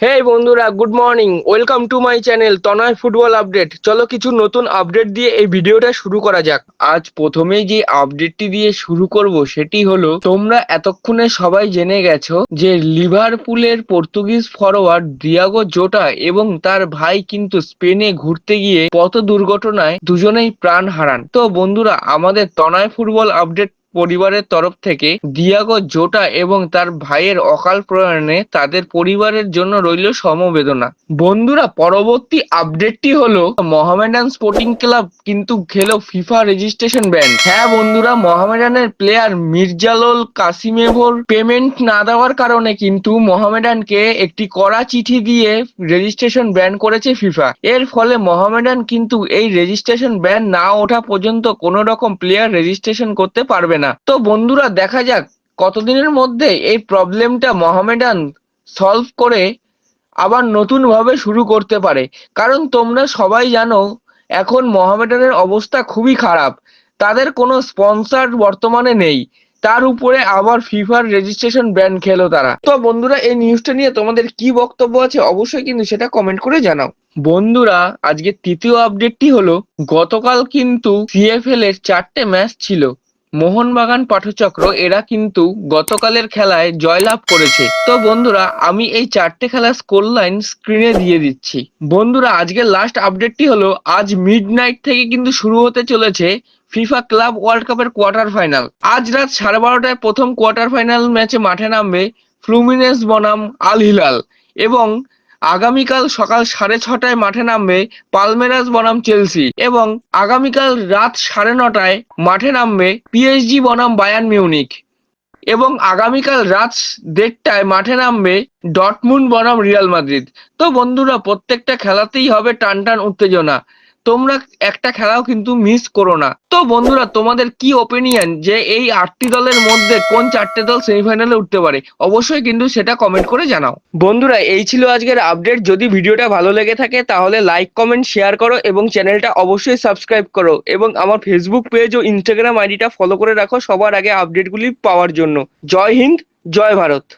হে বন্ধুরা good morning welcome to my channel Tanay football update চলো কিছু নতুন আপডেট দিয়ে এই ভিডিওটা শুরু করা যাক। আজ প্রথমেই যে আপডেটটি দিয়ে শুরু করব, সেটি হলো, তোমরা এতক্ষণে সবাই জেনে গেছো যে লিভারপুলের পর্তুগিজ ফরোয়ার্ড দিয়াগো জোটা এবং তার ভাই কিন্তু স্পেনে ঘুরতে গিয়ে পথ দুর্ঘটনায় দুজনেই প্রাণ হারান। তো বন্ধুরা, আমাদের তনয় ফুটবল আপডেট পরিবারের তরফ থেকে দিয়াগো জোটা এবং তার ভাইয়ের অকাল প্রয়াণে তাদের পরিবারের জন্য রইল সমবেদনা। বন্ধুরা, পরবর্তী আপডেটটি হলো মোহামেডান স্পোর্টিং ক্লাব কিন্তু খেলো ফিফা রেজিস্ট্রেশন ব্যান হ্যাঁ বন্ধুরা, মোহামেডানের প্লেয়ার মির্জালুল কাসিমেভোর পেমেন্ট না দেওয়ার কারণে কিন্তু মোহামেডানকে একটি কড়া চিঠি দিয়ে রেজিস্ট্রেশন ব্যান করেছে ফিফা। এর ফলে মোহামেডান কিন্তু এই রেজিস্ট্রেশন ব্যান না ওঠা পর্যন্ত কোনো রকম প্লেয়ার রেজিস্ট্রেশন করতে পারবে না। তো বন্ধুরা, দেখা যাক কতদিনের মধ্যে এই প্রবলেমটা মোহামেডান সলভ করে আবার নতুনভাবে শুরু করতে পারে। কারণ তোমরা সবাই জানো, এখন মহামেডানের অবস্থা খুবই খারাপ। তাদের কোনো স্পন্সর বর্তমানে নেই। তার উপরে আবার ফিফার রেজিস্ট্রেশন ব্যান খেলো তারা। তো বন্ধুরা, এই নিউজটা নিয়ে তোমাদের কি বক্তব্য আছে অবশ্যই কিন্তু সেটা কমেন্ট করে জানাও। বন্ধুরা, আজকে তৃতীয় আপডেটটি হলো, গতকাল কিন্তু সিএফএল এর চারটে ম্যাচ ছিল। মোহনবাগান পাঠচক্র এরা কিন্তু গতকালের খেলায় জয়লাভ করেছে। তো বন্ধুরা, আমি এই চারটে খেলার স্কোর লাইন স্ক্রিনে দিয়ে দিচ্ছি। বন্ধুরা, আজকের লাস্ট আপডেটটি হলো, আজ মিড নাইট থেকে কিন্তু শুরু হতে চলেছে ফিফা ক্লাব ওয়ার্ল্ড কাপের কোয়ার্টার ফাইনাল আজ রাত সাড়ে বারোটায় প্রথম কোয়ার্টার ফাইনাল ম্যাচে মাঠে নামবে ফ্লুমিনেস বনাম আল হিলাল এবং আগামীকাল সকাল সাড়ে ছটায় মাঠে নামবে পালমেরাস বনাম চেলসি এবং আগামীকাল রাত সাড়ে নটায় মাঠে নামবে পিএসজি বনাম বায়ান মিউনিক। এবং আগামীকাল রাত দেড়টায় মাঠে নামবে ডটমুন্ড বনাম রিয়াল মাদ্রিদ। তো বন্ধুরা, প্রত্যেকটা খেলাতেই হবে টান টান উত্তেজনা। তোমরা একটা খেলাও কিন্তু মিস করো না। তো বন্ধুরা, তোমাদের কি ওপিনিয়ন যে এই আটটি দলের মধ্যে কোন চারটে দল সেমিফাইনালে উঠতে পারে? অবশ্যই কিন্তু সেটা কমেন্ট করে জানাও। বন্ধুরা, এই ছিল আজকের আপডেট যদি ভিডিওটা ভালো লেগে থাকে, তাহলে লাইক কমেন্ট শেয়ার করো এবং চ্যানেলটা অবশ্যই সাবস্ক্রাইব করো এবং আমার ফেসবুক পেজ ও ইনস্টাগ্রাম আইডিটা ফলো করে রাখো সবার আগে আপডেটগুলি পাওয়ার জন্য। জয় হিন্দ, জয় ভারত।